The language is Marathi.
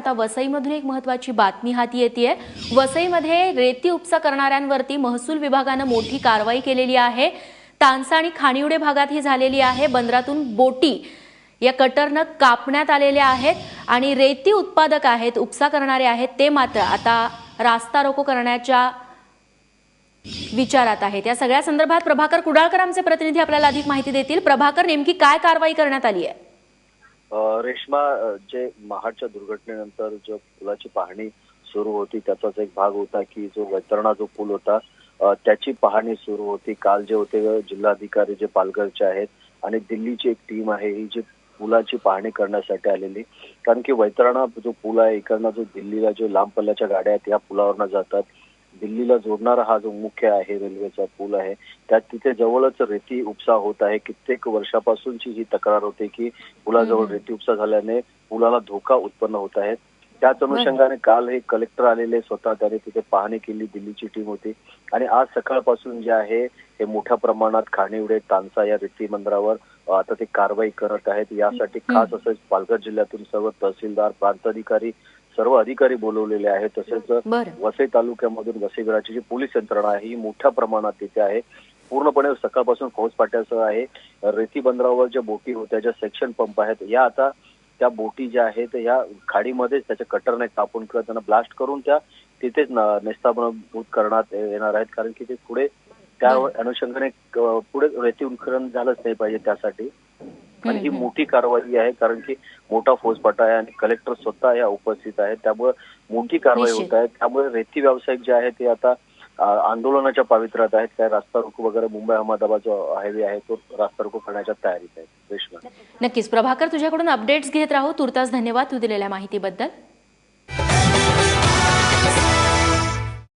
आता वसईमधून एक महत्वाची बातमी हाती येते वसईमध्ये रेती उपसा करणाऱ्यांवरती महसूल विभागानं मोठी कारवाई केलेली आहे. तानसा आणि खानिवडे भागात ही झालेली आहे. बंदरातून बोटी या कटरनं कापण्यात आलेल्या आहेत आणि रेती उत्पादक आहेत उपसा करणारे आहेत ते मात्र आता रास्ता रोको करण्याच्या विचारात आहेत. या सगळ्या संदर्भात प्रभाकर कुडाळकर आमचे प्रतिनिधी आपल्याला अधिक माहिती देतील. प्रभाकर नेमकी काय कारवाई करण्यात आली आहे रेश्मा जे महाडच्या दुर्घटनेनंतर जो पुलाची पाहणी सुरू होती त्याचाच एक भाग होता की जो वैतरणा जो पूल होता त्याची पाहणी सुरू होती. काल जे होते जिल्हाधिकारी जे पालघरचे आहेत आणि दिल्लीची एक टीम आहे ही जी पुलाची पाहणी करण्यासाठी आलेली. कारण की वैतरणा जो पूल आहे इकडनं जो दिल्लीला जो लांब पल्ल्याच्या गाड्या आहेत या पुलावरनं जातात. दिल्लीला जोडणारा हा जो मुख्य आहे रेल्वेचा पूल आहे त्यात तिथे जवळच रेती उपसा होत आहे. कित्येक वर्षापासूनची ही तक्रार होते की पुलाजवळ. रेती उपसा झाल्याने पुलाला धोका उत्पन्न होत आहे. त्याच अनुषंगाने काल हे कलेक्टर आलेले स्वतः त्याने तिथे पाहणी केली दिल्लीची टीम होती. आणि आज सकाळपासून जे आहे हे मोठ्या प्रमाणात खाणिवडे तानसा या रेती मंदिरावर आता ते कारवाई करत आहेत. यासाठी खास असं पालघर जिल्ह्यातून सर्व तहसीलदार प्रांताधिकारी सर्व अधिकारी बोलवलेले आहेत. तसेच वसई तालुक्यामधून वसईगडाची जी पोलीस यंत्रणा आहे ही मोठ्या प्रमाणात तिथे आहे. पूर्णपणे सकाळपासून फौजफाट्यासह आहे. रेती बंदरावर ज्या बोटी होत्या ज्या सेक्शन पंप आहेत या आता त्या बोटी ज्या आहेत या खाडीमध्येच त्याच्या कटरने कापून किंवा त्यांना ब्लास्ट करून त्या तिथेच नेस्ताभूत करण्यात येणार आहेत. कारण की ते पुढे त्या. अनुषंगाने पुढे रेती उत्खनन झालंच नाही पाहिजे त्यासाठी. आणि ही. मोठी कारवाई आहे कारण की मोठा फौजफाटा आहे आणि कलेक्टर स्वतः या उपस्थित आहेत. त्यामुळे मोठी कारवाई. होत आहे. त्यामुळे रेती व्यावसायिक जे आहे ते आता आंदोलनाच्या पावित्र्यात आहेत. काय रास्ता रोको वगैरे मुंबई अहमदाबाद जो हायवे आहे तो रास्ता रोको करण्याच्या तयारीत आहे रेश्मा. नक्कीच. प्रभाकर तुझ्याकडून अपडेट्स घेत राहू. तुर्तास धन्यवाद तू दिलेल्या माहितीबद्दल.